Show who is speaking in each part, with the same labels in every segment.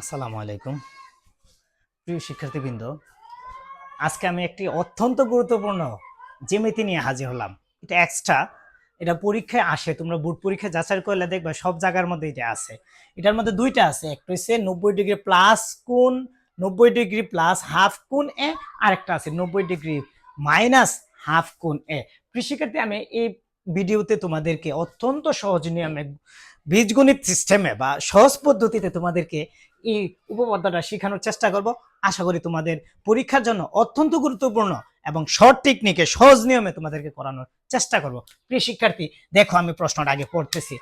Speaker 1: আসসালামু আলাইকুম। প্রিয় শিক্ষার্থীবৃন্দ, আজকে আমি একটি অত্যন্ত গুরুত্বপূর্ণ জ্যামিতি নিয়ে হাজির হলাম। এটা এক্সট্রা এটা পরীক্ষায় আসে, তোমরা বোর্ড পরীক্ষা যাচাই করলে দেখবে সব জায়গার মধ্যে এটা আছে। এটার মধ্যে দুইটা আছে, একটা হচ্ছে নব্বই ডিগ্রি প্লাস কোন নব্বই ডিগ্রি প্লাস হাফ কোন এ, আরেকটা আছে নব্বই ডিগ্রি মাইনাস হাফ কোন এ। শিক্ষার্থী, আমি এই ভিডিওতে তোমাদেরকে অত্যন্ত সহজ নিয়মে বীজগণিত সিস্টেমে বা সহজ পদ্ধতিতে তোমাদেরকে এই উপপাদ্যটা শেখানোর চেষ্টা করব। আশা করি তোমাদের পরীক্ষার জন্য অত্যন্ত গুরুত্বপূর্ণ এবং শর্ট টেকনিকে সহজ নিয়মে তোমাদেরকে করানোর চেষ্টা করব। প্রিয় শিক্ষার্থী, দেখো আমি প্রশ্নটা আগে পড়তেছি।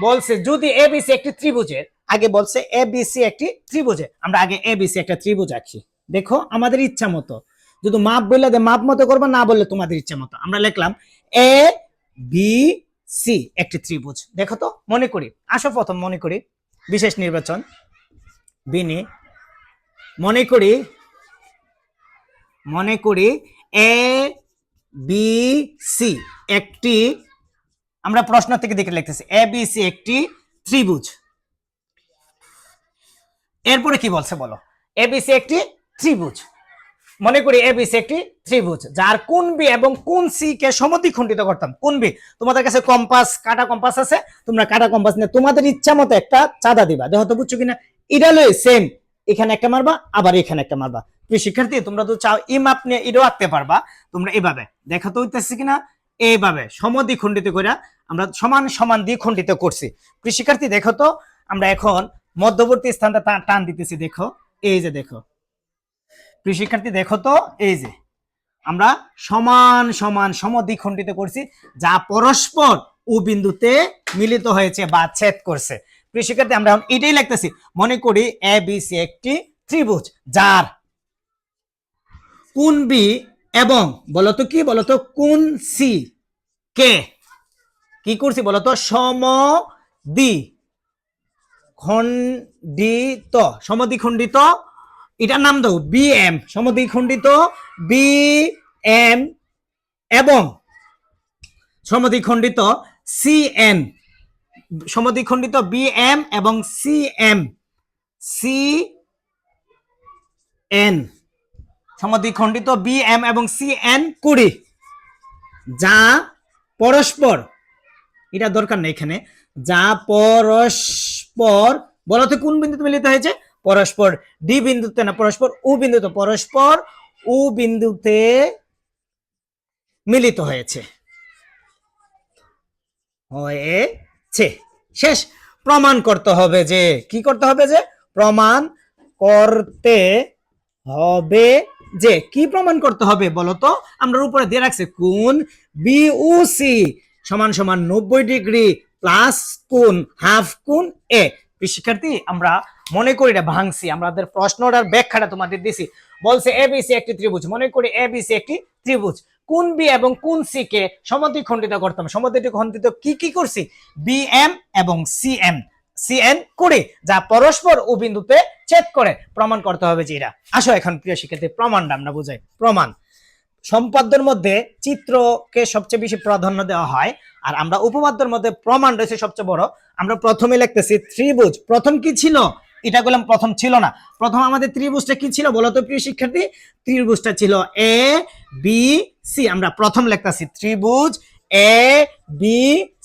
Speaker 1: বলছে, যদি এবিসি একটি ত্রিভুজের, আগে বলছে এবিসি একটি ত্রিভুজে আমরা আগে এবিসি একটা ত্রিভুজ আঁকি। দেখো, আমাদের ইচ্ছা মতো। যদি মাপ বললে মাপ মতো করব, না বললে তোমাদের ইচ্ছা মতো। আমরা লিখলাম এ বি সি একটি ত্রিভুজ। দেখো তো, মনে করি, আসো প্রথম মনে করি, বিশেষ নির্বাচন। বিনি। মনে করি মনে করি এ বি সি একটি, আমরা প্রশ্ন থেকে দেখে লিখতেছি এ বি সি একটি ত্রিভুজ। এরপরে কি বলছে বলো? এ বি সি একটি ত্রিভুজ। মনে করি এ বি সি একটি ত্রিভুজ, যার কোন বি এবং কোন সি কে সমদ্বিখণ্ডিত করতাম। কোন বি তোমাদের কাছে কম্পাস কাটা কম্পাস আছে, তোমরা কাটা কম্পাস নিয়ে তোমাদের ইচ্ছা মতো একটা চাঁদা দিবা। দেখো বুঝছ কিনা? লই সেম এখানে একটা মারবা, আবার এখানে একটা মারবা। প্রিয় শিক্ষার্থী, তোমরা তো চাও এই মাপ নিয়ে এটাও আঁকতে পারবা, তোমরা এভাবে। দেখো তো, হইতেছে কিনা? এইভাবে, সমদ্বিখণ্ডিত করে আমরা সমান সমান দ্বিখণ্ডিত করছি। প্রিয় শিক্ষার্থী, দেখো তো, আমরা এখন মধ্যবর্তী স্থানটা টান দিতেছি, দেখো। এই যে দেখো। প্রিয় শিক্ষার্থী, দেখো তো, এই যে, আমরা সমান সমান সমদ্বিখণ্ডিত করছি, যা পরস্পর ও বিন্দুতে মিলিত হয়েছে বা ছেদ করছে। প্রিয় শিক্ষার্থী, আমরা এখন এটাই লিখতেছি। মনে করি এ বি সি একটি ত্রিভুজ, যার কোন বি এবং বলতো কি? বলতো কোন সি কে? কি করছি? বলতো সম দ্বি খণ্ডিত, সমদ্বিখণ্ডিত এটার নাম দাও বি এম সমদ্বিখণ্ডিত বি এম এবং সমদ্বিখণ্ডিত সি এন সমদ্বিখণ্ডিত বি এম এবং সি এম সি এন সমদ্বিখণ্ডিত বি এম এবং সি এন কুড়ি, যা পরস্পর, এটা দরকার নেই এখানে, যা পরস্পর বলতে কোন বিন্দুতে মিলিত হয়েছে? পরস্পর ডি বিন্দুতে না, পরস্পর ও বিন্দুতে, পরস্পর ও বিন্দুতে মিলিত হয়েছে। হয়েছে। শেষ। প্রমাণ করতে হবে যে, কি করতে হবে যে, প্রমাণ করতে হবে যে, কি প্রমাণ করতে হবে বলতো আমরা উপরে দিয়ে রাখছি কোন বিউসি সমান সমান নব্বই ডিগ্রি প্লাস কোন হাফ কোন এ। শিক্ষার্থী, আমরা মনে করি এটা ভাঙছি। আমাদের প্রশ্নটার ব্যাখ্যাটা তোমাদের দিছি। বলছে এ এবিসি একটি ত্রিভুজ। মনে করি এ এবিসি একটি ত্রিভুজ। কোন বি এবং কোন সি কে সমদ্বিখণ্ডিত করতাম সমদ্বিখণ্ডিত কি কি করছি? বি এম এবং সি এম সি এন করে, যা পরস্পর ও বিন্দুতে ছেদ করে। প্রমাণ করতে হবে যে এরা। আসো এখন, প্রিয় শিক্ষার্থী, প্রমাণটা আমরা বুঝাই। প্রমাণ। সম্পাদ্যের মধ্যে চিত্রকে সবচেয়ে বেশি প্রাধান্য দেওয়া হয়, আর আমরা উপপাদ্যের মধ্যে প্রমাণ রয়েছে সবচেয়ে বড়। আমরা প্রথমে লিখতেছি ত্রিভুজ। প্রথম কি ছিল? এটা বললাম প্রথম ছিল না। প্রথম আমাদের ত্রিভুজটা কি ছিল বলতো প্রিয় শিক্ষার্থী? ত্রিভুজটা ছিল এ বি সি আমরা প্রথম লিখতেছি, ত্রিভুজ এ বি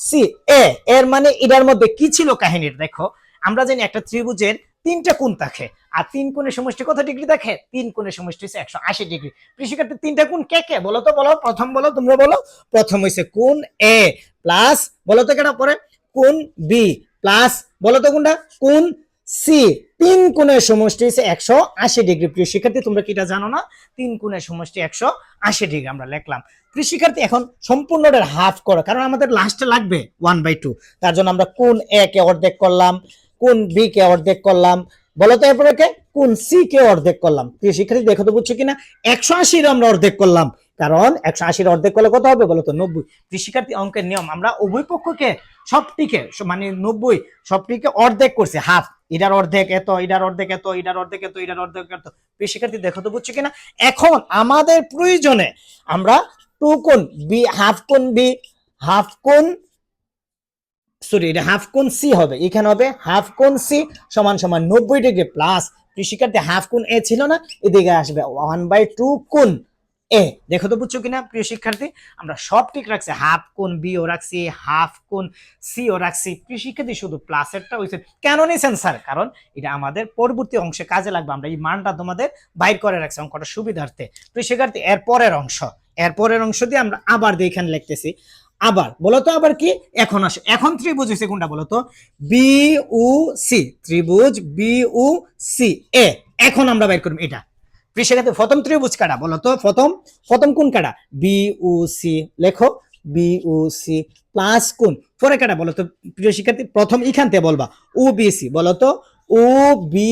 Speaker 1: সি এ এর মানে এটার মধ্যে কি ছিল কাহিনীর দেখো। আমরা জানি একটা ত্রিভুজের তিনটা কোণ থাকে। আর তিন কোণের সমষ্টি কত ডিগ্রি দেখে? তিন কোণের সমষ্টি হচ্ছে একশো আশি ডিগ্রি। কৃষিক্ষেত্রে তিনটা কোণ কে কে? বলো তো, বলো, প্রথম বলো, তোমরা বলো। প্রথম হয়েছে কোণ এ প্লাস বলো তো কেটা পরে? কোণ বি প্লাস বলো তো কোনটা? কোণ সি তিন কোণের সমষ্টি হচ্ছে একশো আশি ডিগ্রি। প্রিয় শিক্ষার্থী, তোমরা কি এটা জানো না? তিন কোণের সমষ্টি একশো আশি ডিগ্রি আমরা লিখলাম। প্রিয় শিক্ষার্থী, এখন সম্পূর্ণটার হাফ করো, কারণ আমাদের লাস্টে লাগবে ওয়ান বাই টু তার জন্য আমরা কোন এ কে অর্ধেক করলাম কোন বি কে অর্ধেক করলাম। বলো তো এরপরে কে কোন সি কে অর্ধেক করলাম। প্রিয় শিক্ষার্থী, দেখো তো বুঝছ কিনা? একশো আশির আমরা অর্ধেক করলাম, কারণ একশো আশির অর্ধেক করলে কত হবে? বলো তো নব্বই। শিক্ষার্থী, অঙ্কের নিয়ম, আমরা উভয় পক্ষকে সবটিকে মানে নব্বই, সবটিকে অর্ধেক করছে হাফ এটার অর্ধেক এত এটার অর্ধেক এত এটার অর্ধেক এত এটার অর্ধেক এত। প্রিয় শিক্ষার্থী, দেখো তো বুঝছ কিনা? এখন আমাদের প্রয়োজনে আমরা টু কোন বি হাফ কোন বি হাফ কোন সরি এটা হাফ কোন সি হবে। এখানে হবে হাফ কোন সি সমান সমান নব্বই ডিগ্রি প্লাস শিক্ষার্থী হাফ কোন এ ছিল না, এদিকে আসবে ওয়ান বাই টু কোণ। এ দেখো তো বুঝছ কিনা, প্রিয় শিক্ষার্থী? আমরা সব ঠিক রাখছি। হাফ কোণ বি ও রাখছি হাফ কোণ সি ও রাখছি। প্রিয় শিক্ষার্থী, শুধু প্লাসেরটা হয়েছে কেন নিয়েছেন স্যার কারণ এটা আমাদের পরবর্তী অংশে কাজে লাগবে। আমরা এই মানটা তোমাদের বাইর করে রাখছি অঙ্কটা সুবিধার্থে। প্রিয় শিক্ষার্থী, এর পরের অংশ। এর পরের অংশ দিয়ে আমরা আবার এখানে লিখতেছি। আবার, বলতো আবার কি? এখন আসে। এখন ত্রিভুজ হয়েছে কোনটা বলতো? বি সি ত্রিভুজ বি সি এ এখন আমরা বাইর করব। এটা। শিক্ষার্থী প্রথম ত্রিভুজ কাটা বলো তো, প্রথম প্রথম কোন কাটা বিউসি লেখো। বি উ সি প্লাস কোন? পরে কাটা বলো তো, প্রিয় শিক্ষার্থী, প্রথম এখান থেকে বলবা। ও বি সি তো ও বি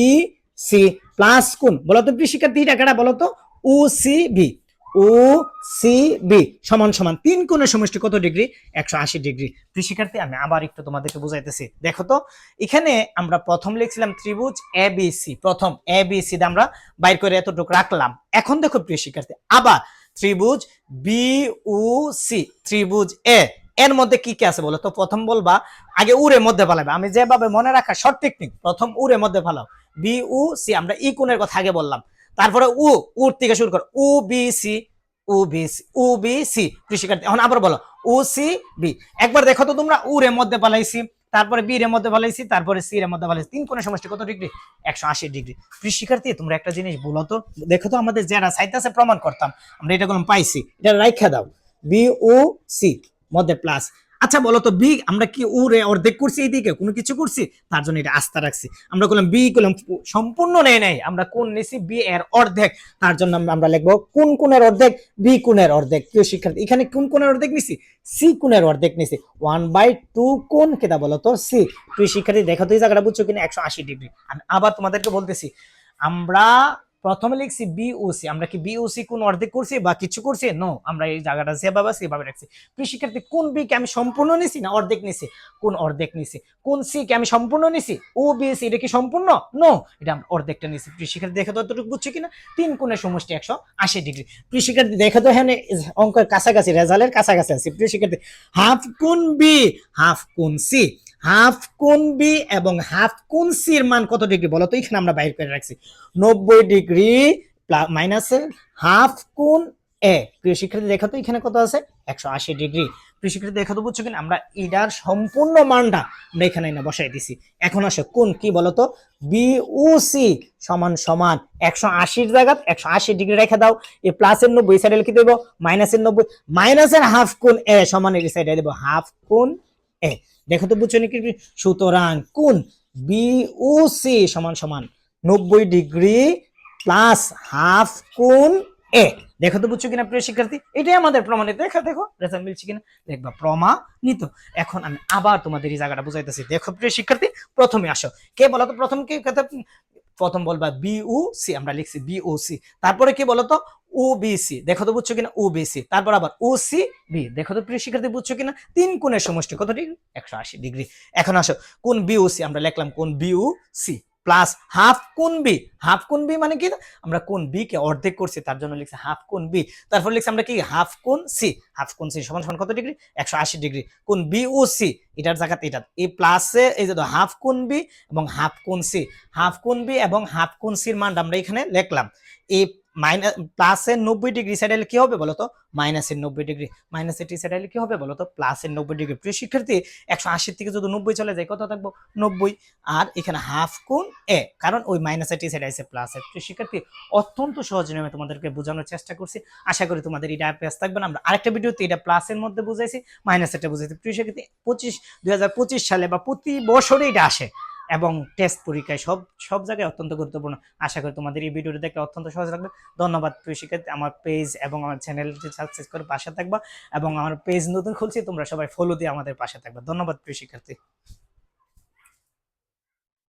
Speaker 1: সি প্লাস কোন? বলো তো, প্রিয় শিক্ষার্থী, এটা কাটা বলো তো O C B O, C, B, সমান সমান, তিন কোণের সমষ্টি কত ডিগ্রি? একশো আশি ডিগ্রি। প্রিয় শিক্ষার্থী আমি আবার একটু তোমাদেরকে বুঝাইতেছি। দেখো তো, এখানে আমরা প্রথম লিখছিলাম ত্রিভুজ এ বি সি প্রথম এ বি সি আমরা বাইর করে এতটুকু রাখলাম। এখন দেখো প্রিয় শিক্ষার্থী আবার ত্রিভুজ বি উ সি ত্রিভুজ এ এর মধ্যে কি কি আছে বলো তো? প্রথম বলবা, আগে উরে মধ্যে ফালাবে। আমি যেভাবে মনে রাখা শর্ট টেকনিক প্রথম উরে মধ্যে ফালাও। বি উ সি আমরা ই কোণের কথা আগে বললাম। তারপরে উ, উর থেকে শুরু কর উ, বি, সি, উ, বি, সি, উ, বি, সি কৃষিকার্থী এখন আবার বলো, উ, সি, বি। একবার দেখো তো তোমরা, উর এর মধ্যে পালাইছি তারপরে বি এর মধ্যে পালাইছি তারপরে সি এর মধ্যে পালাইছি তিন কোণের সমষ্টি কত ডিগ্রি? একশো আশি ডিগ্রি। কৃষিকার্থী তোমরা একটা জিনিস বলো তো, দেখো তো আমাদের যারা সাইতাসে প্রমাণ করতাম, আমরা এটা কোনো পাইছি, এটা রাইখা দাও। বি ও সি, মধ্যে প্লাস আচ্ছা বলো তো, বি, আমরা কি উরে অর্ধেক করছি এইদিকে? কোনো কিছু করছি? তার জন্য এটা আস্থা রাখছি। আমরা করলাম বি করলাম সম্পূর্ণ নেই, নাই। আমরা কোন নিছি? বি এর অর্ধেক। তার জন্য আমরা- আমরা লিখব কোন কোণের অর্ধেক? বি কোণের অর্ধেক। প্রিয় শিক্ষার্থী, এখানে কোন কোণের অর্ধেক নিছি? সি কোণের অর্ধেক নিছি। ওয়ান বাই টু কোণ কেটা বলো তো? সি। প্রিয় শিক্ষার্থী, দেখো তো এই জায়গাটা বুঝছ কিনা? একশো আশি ডিগ্রি। আমি আবার তোমাদেরকে বলতেছি, আমরা প্রথমে লিখছি বিওসি আমরা কি বিওসি কোন অর্ধেক করছি বা কিছু করছি? নো আমরা এই জায়গাটা সেভাবে রাখছি। প্রিয় শিক্ষার্থী কোন বি কে আমি সম্পূর্ণ নিছি না অর্ধেক নিছি? কোন অর্ধেক নিছি? কোন সি কে আমি সম্পূর্ণ নিছি? ও বিএসি এটা কি সম্পূর্ণ? নো এটা আমরা অর্ধেকটা নিছি। প্রিয় শিক্ষার্থী দেখে তো এতটুকু বুঝছ কিনা? তিন কোণের সমষ্টি একশো আশি ডিগ্রি। প্রিয় শিক্ষার্থী দেখে তো এখানে অঙ্কের কাছাকাছি, রেজাল্টের কাছাকাছি আছে। প্রিয় শিক্ষার্থী হাফ কোন বি হাফ কোন সি হাফ কোন বি এবং হাফ কোন সি এর মান কত ডিগ্রি বলো তো? এখানে আমরা বাইর করে রাখছি। নব্বই ডিগ্রি মাইনাসে হাফ কোন এ প্রিয় শিক্ষার্থী, দেখো তো এখানে কত আছে? একশো আশি ডিগ্রি। প্রিয় শিক্ষার্থী, দেখো তো, বুঝছ কিনা? আমরা এটার সম্পূর্ণ মানটা আমরা এখানে না বসাই দিছি। এখন আসো কোন কি বলতো বি ও সি সমান সমান একশো আশির জায়গা, একশো আশি ডিগ্রি রেখে দাও। এই প্লাসের নব্বই সাইডে লিখে দেবো মাইনাসের নব্বই মাইনাসের হাফ কোন এ সমান এই সাইডে দেবো, হাফ কোন এ দেখো তো বুঝছ নাকি? সুতরাং কোন? বি ও সি সমান সমান নব্বই ডিগ্রি প্লাস হাফ কোন এ দেখো তো বুঝছ কিনা, প্রিয় শিক্ষার্থী? এটাই আমাদের প্রমাণিত। দেখা, দেখো, রেজাল্ট মিলছে কিনা? দেখবা, প্রমাণিত। এখন আমি আবার তোমাদের এই জায়গাটা বুঝাইতেছি। দেখো, প্রিয় শিক্ষার্থী, প্রথমে আসো। কে বলো তো প্রথম কে কথা প্রথম বলবা বিউ সি আমরা লিখছি বিও সি তারপরে কি বলতো? ও বিসি দেখো তো বুঝছ কিনা? ও বিসি তারপর আবার ও সি বি। দেখো তো প্রিয় শিক্ষার্থী, বুঝছ কিনা? তিন কোণের সমষ্টি। কত ডিগ্রি? একশো আশি ডিগ্রি। এখন আসো, কোন বিও সি? আমরা লিখলাম কোন বিউ সি প্লাস হাফ কোন বি। হাফ কোন বি মানে কি? আমরা কোন বি কে অর্ধেক করছি, তার জন্য লিখছি হাফ কোন বি। তারপর লিখছি আমরা কি? হাফ কোন সি। হাফ কোন সি সমান সমান কত ডিগ্রি? একশো আশি ডিগ্রি। কোন বি ও সি? এটার জায়গাতে এটা। এই প্লাসে এই যে হাফ কোন বি এবং হাফ কোন সি। হাফ কোন বি এবং হাফ কোন সির মানটা আমরা এখানে লিখলাম। এই মাইনাস প্লাসের নব্বই ডিগ্রি সাইড কি হবে বলতো? মাইনাসের নব্বই ডিগ্রি। মাইনাসের টি সাইড কি হবে বলতো? প্লাসের নব্বই ডিগ্রি। প্রিয় শিক্ষার্থী, একশো আশির থেকে যদি নব্বই চলে যায়, কত থাকব? নব্বই। আর এখানে হাফ কোণ এ, কারণ ওই মাইনাসের টি সাইড আছে প্লাসের। প্রিয় শিক্ষার্থী, অত্যন্ত সহজ নিয়মে তোমাদেরকে বোঝানোর চেষ্টা করছি। আশা করি তোমাদের এটা পেস থাকবে না। আমরা আরেকটা ভিডিওতে এটা প্লাসের মধ্যে বুঝাইছি, মাইনাসেরটা বুঝাইছি। প্রিয় শিক্ষার্থী, পঁচিশ, দুই সালে বা প্রতি বছরে এটা আসে। এবং টেস্ট পরীক্ষায় সব সব জায়গায় অত্যন্ত গুরুত্বপূর্ণ। আশা করি তোমাদের এই ভিডিওটি দেখে অত্যন্ত সহজ লাগবে। ধন্যবাদ প্রিয় শিক্ষার্থী, আমার পেজ এবং আমার চ্যানেলটি সাবস্ক্রাইব করে পাশে থাকবা এবং আমার পেজ নতুন খুলছি, তোমরা সবাই ফলো দিয়ে আমাদের পাশে থাকবা। ধন্যবাদ প্রিয় শিক্ষার্থী।